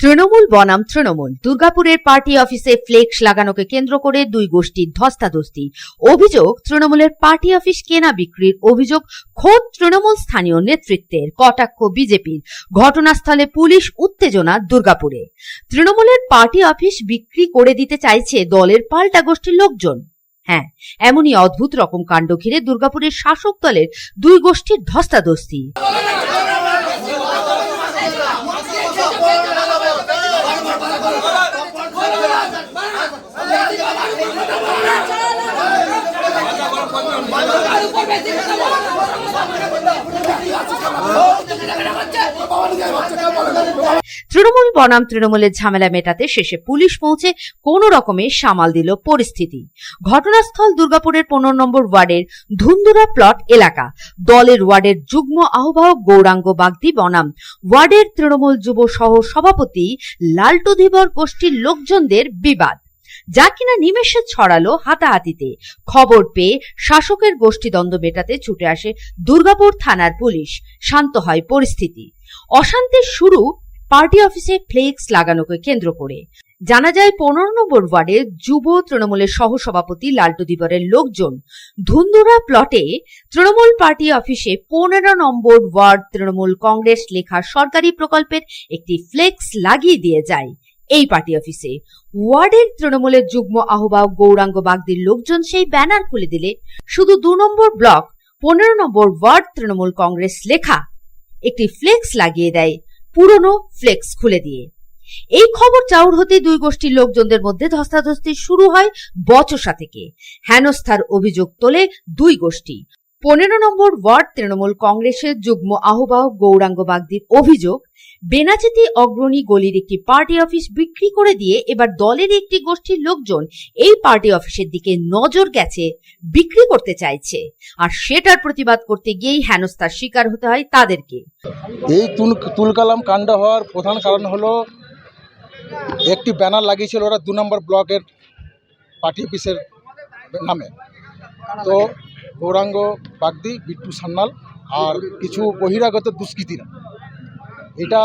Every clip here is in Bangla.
তৃণমূল বনাম তৃণমূল। দুর্গাপুরের পার্টি অফিসে ফ্লেক্স লাগানোকে কেন্দ্র করে দুই গোষ্ঠীর ধস্তাধস্তি। অভিযোগ, তৃণমূলের পার্টি অফিস কেনা বিক্রির অভিযোগ খোদ তৃণমূল স্থানীয় নেতৃত্বের, কটাক্ষ বিজেপির। ঘটনাস্থলে পুলিশ উত্তেজনা দুর্গাপুরে। তৃণমূলের পার্টি অফিস বিক্রি করে দিতে চাইছে দলের পাল্টা গোষ্ঠীর লোকজন। হ্যাঁ এমনই অদ্ভুত রকম কাণ্ড ঘিরে দুর্গাপুরের শাসক দলের দুই গোষ্ঠীর ধস্তাধস্তি। তৃণমূল বনাম তৃণমূলের ঝামেলা মেটাতে শেষে পুলিশ পৌঁছে কোন রকমে সামাল দিল পরিস্থিতি। ঘটনাস্থল দুর্গাপুরের পনেরো নম্বর ওয়ার্ডের ধুন্দুরা প্লট এলাকা। দলের ওয়ার্ডের যুগ্ম আহ্বায়ক গৌরাঙ্গ বাগদি বনাম। ওয়ার্ডের তৃণমূল যুব সহ সভাপতি লালটু ধীবর গোষ্ঠীর লোকজনদের বিবাদ। যা কিনা নিমেষে ছড়ালো হাতাহাতিতে। খবর পেয়ে শাসকের গোষ্ঠীদ্বন্দ্ব মেটাতে ছুটে আসে দুর্গাপুর থানার পুলিশ। শান্ত হয় পরিস্থিতি। অশান্তির শুরু পার্টি অফিসে ফ্লেক্স লাগানোকে কেন্দ্র করে। জানা যায়, পনেরো নম্বর ওয়ার্ডের যুব তৃণমূলের সহসভাপতি লালটু দিবরের লোকজন ধুন্দুরা প্লটে তৃণমূল পার্টি অফিসে পনেরো নম্বর ওয়ার্ড তৃণমূল কংগ্রেস লেখা সরকারি প্রকল্পের একটি ফ্লেক্স লাগিয়ে দিয়ে যায়। এই পার্টি অফিসে ওয়ার্ডের তৃণমূলের যুগ্ম আহ্বায়ক গৌরাঙ্গ বাগদির লোকজন সেই ব্যানার খুলে দিলে শুধু দু নম্বর ব্লক, পনেরো নম্বর ওয়ার্ড তৃণমূল কংগ্রেস লেখা। একটি ফ্লেক্স লাগিয়ে দেয় পুরনো ফ্লেক্স খুলে দিয়ে। এই খবর চাউর হতে দুই গোষ্ঠীর লোকজনদের মধ্যে ধস্তাধস্তি শুরু হয় বচসা থেকে। হেনস্থার অভিযোগ তোলে দুই গোষ্ঠী। পনেরো নম্বর ওয়ার্ড তৃণমূল কংগ্রেসের যুগ্ম আহ্বায়ক গৌরাঙ্গ বাগদির অভিযোগ বেনাচিতি অগ্রণী গলির একটি পার্টি অফিস বিক্রি করে দিয়ে এবার দলের একটি গোষ্ঠীর লোকজন এই পার্টি অফিসের দিকে নজর গেছে, বিক্রি করতে চাইছে। আর সেটার প্রতিবাদ করতে গিয়েই হেনস্থার শিকার হতে হয় তাদেরকে। এই তুল, তুলকালাম কাণ্ড হওয়ার প্রধান কারণ হলো, একটি ব্যানার লাগিয়েছিল ওরা দু নম্বর ব্লকের পার্টি অফিসের নামে। তো গৌরাঙ্গ, বাগদি, বিট্টু সান্যাল আর কিছু বহিরাগত দুষ্কৃতীরা। এটা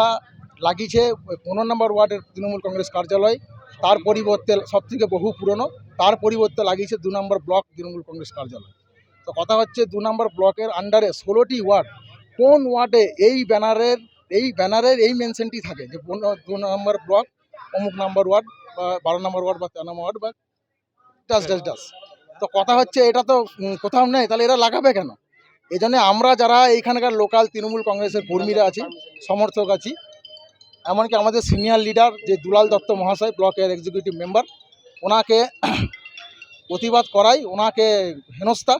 লাগিয়েছে পনেরো নম্বর ওয়ার্ডের তৃণমূল কংগ্রেস কার্যালয়। তার পরিবর্তে সবথেকে বহু পুরনো, তার পরিবর্তে লাগিয়েছে দু নম্বর ব্লক তৃণমূল কংগ্রেস কার্যালয়। তো কথা হচ্ছে দু নম্বর ব্লকের আন্ডারে ষোলোটি ওয়ার্ড, কোন ওয়ার্ডে এই ব্যানারের এই ব্যানারের, এই মেনশনটি থাকে? যে দু নম্বর ব্লক, অমুক নম্বর ওয়ার্ড বা বারো নম্বর ওয়ার্ড বা তেরো নম্বর ওয়ার্ড বা ডাস ডাস ডাস তো কথা হচ্ছে এটা তো কোথাও নেই, তাহলে এরা লাগাবে কেন? এই আমরা যারা এইখানকার লোকাল তৃণমূল কংগ্রেসের কর্মীরা আছি, সমর্থক আছি, এমনকি আমাদের সিনিয়র লিডার যে দুলাল দত্ত মহাশয়, ব্লকের এক্সিকিউটিভ মেম্বার ওনাকে প্রতিবাদ করাই, ওনাকে হেনস্থা,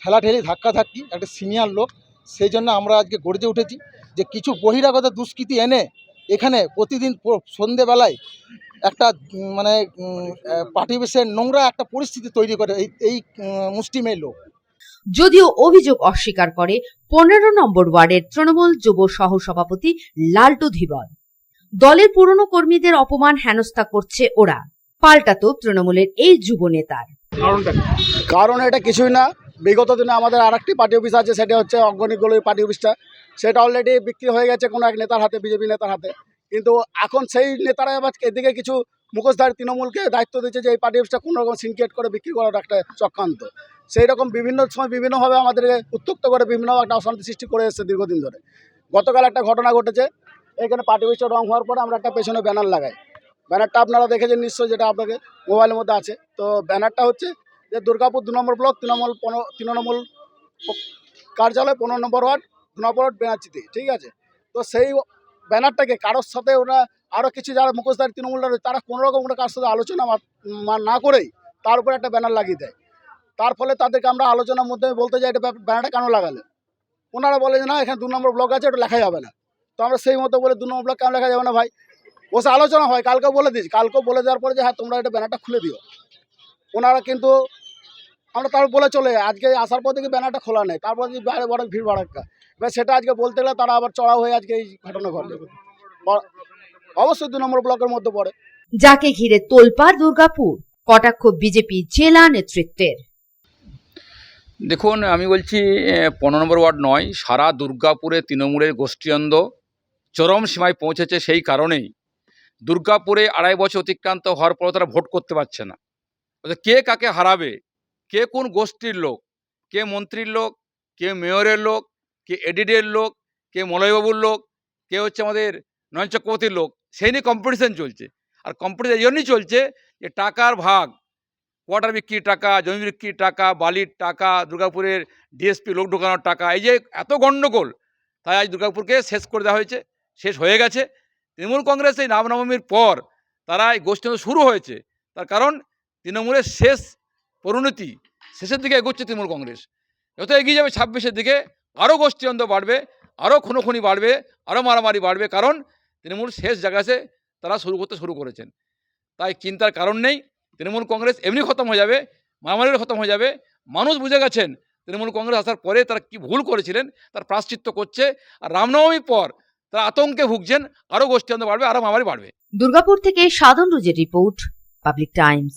ঠেলাঠেলি, ধাক্কাধাক্কি, একটা সিনিয়র লোক, সেই জন্য আমরা আজকে গর্জে উঠেছি যে কিছু বহিরাগত দুষ্কৃতি এনে এখানে প্রতিদিন সন্ধেবেলায় একটা মানে পার্টি নোংরা একটা পরিস্থিতি তৈরি করে এই এই মুষ্টিমেয় লোক। যদিও অভিযোগ অস্বীকার করে পনেরো নম্বর ওয়ার্ডের তৃণমূল যুব সহ সভাপতি লালটু ধীবর দলের পুরনো কর্মীদের অপমান হেনস্থা করছে ওরা। পাল্টাতো তৃণমূলের এই যুব নেতার। কারণ এটা কিছুই না। বিগত দিনে আমাদের আরেকটি পার্টি অফিস আছে সেটা হচ্ছে অগ্রণীগুলোর পার্টি অফিসটা। সেটা অলরেডি বিক্রি হয়ে গেছে কোনো এক নেতার হাতে বিজেপি নেতার হাতে। কিন্তু এখন সেই নেতারা এবার এদিকে কিছু মুখোশধারী তৃণমূলকে দায়িত্ব দিচ্ছে যে এই পার্টি অফিসটা কোনো রকম সিনকেট করে বিক্রি করার একটা চক্রান্ত। সেই রকম বিভিন্ন সময় বিভিন্নভাবে আমাদেরকে উত্তক্ত করে বিভিন্ন একটা অশান্তি সৃষ্টি করে এসেছে দীর্ঘদিন ধরে। গতকাল একটা ঘটনা ঘটেছে, এখানে পার্টি অফিসটা রং হওয়ার পরে আমরা একটা পেছনে ব্যানার লাগাই। ব্যানারটা আপনারা দেখেছেন নিশ্চয়ই যেটা আপনাকে মোবাইলের মধ্যে আছে। তো ব্যানারটা হচ্ছে যে দুর্গাপুর দু নম্বর ব্লক, তৃণমূল পনেরো, তৃণমূল কার্যালয় পনেরো নম্বর ওয়ার্ড, দু নম্বর ওয়ার্ড বেনাচিতে ঠিক আছে? তো সেই ব্যানারটাকে, কারোর সাথে ওরা আরও কিছু যারা মুখোশধারী তৃণমূলরা রয়েছে, তারা কোনো রকম ওরা কারোর সাথে আলোচনা না করেই তার উপরে একটা ব্যানার লাগিয়ে দেয়। তার ফলে তাদেরকে আমরা আলোচনার মধ্যে বলতে যাই এটা ব্যানারটা কেন লাগালে? ওনারা বলে যে, না, এখানে দু নম্বর ব্লক আছে, ওটা লেখা যাবে না। তো আমরা সেই মতো বলে দু নম্বর ব্লক কেন লেখা যাবে না ভাই? বসে আলোচনা হয়, কালকেও বলে দিয়েছি, কালকেও বলে দেওয়ার পরে যে হ্যাঁ তোমরা এটা ব্যানারটা খুলে দিও। ওনারা কিন্তু আমরা তার বলে চলে। আজকে আসার পর থেকে ব্যানারটা খোলা নেই তারপর যে বাইরে বড় ভিড় বাড়াক্কা। এবার সেটা আজকে বলতে গেলে তারা আবার চড়া হয়ে আজকে এই ঘটনা ঘটে অবশ্যই দু নম্বর ব্লকের মধ্যে পড়ে। যাকে ঘিরে তোলপাড় দুর্গাপুর কটাক্ষ বিজেপি জেলা নেতৃত্বের। দেখুন আমি বলছি পনেরো নম্বর ওয়ার্ড নয় সারা দুর্গাপুরে তৃণমূলের গোষ্ঠীদ্বন্দ্ব চরম সীমায় পৌঁছেছে সেই কারণেই। দুর্গাপুরে আড়াই বছর অতিক্রান্ত হওয়ার পর তারা ভোট করতে পারছে না। কে কাকে হারাবে? কে কোন গোষ্ঠীর লোক? কে মন্ত্রীর লোক? কে মেয়রের লোক? কে এডিডের লোক? কে মলয়বাবুর লোক? কে হচ্ছে আমাদের নয়ন চক্রবর্তীর লোক? সেই নিয়ে কম্পিটিশন চলছে। আর কম্পিটিশন এই জন্যই চলছে যে টাকার ভাগ কোয়ার্টার বিক্রির টাকা, জমি বিক্রির টাকা, বালির টাকা, দুর্গাপুরের ডিএসপি লোক ঢোকানোর টাকা, এই যে এত গণ্ডগোল, তাই আজ দুর্গাপুরকে শেষ করে দেওয়া হয়েছে, শেষ হয়ে গেছে। তৃণমূল কংগ্রেস এই রামনবমীর পর তারা এই গোষ্ঠী শুরু হয়েছে, তার কারণ তৃণমূলের শেষ পরিণতি। শেষের দিকে এগোচ্ছে তৃণমূল কংগ্রেস। যত এগিয়ে যাবে ছাব্বিশের দিকে, আরও গোষ্ঠীদ্বন্দ্ব বাড়বে, আরও খুনোখুনি বাড়বে, আরও মারামারি বাড়বে, কারণ তৃণমূল শেষ জায়গাতে তারা শুরু করতে শুরু করেছেন। তাই চিন্তার কারণ নেই, তৃণমূল কংগ্রেস এমনি খতম হয়ে যাবে মারামারির খতম হয়ে যাবে। মানুষ বুঝে গেছেন, তৃণমূল কংগ্রেস আসার পরে তারা কি ভুল করেছিলেন, তার প্রাশ্চিত্য করছে, আর রামনবমীর পর তারা আতঙ্কে ভুগছেন, আরও গোষ্ঠীদ্বন্দ্ব বাড়বে, আরও মারামারি বাড়বে। দুর্গাপুর থেকে সাধন রুজের রিপোর্ট, পাবলিক টাইমস।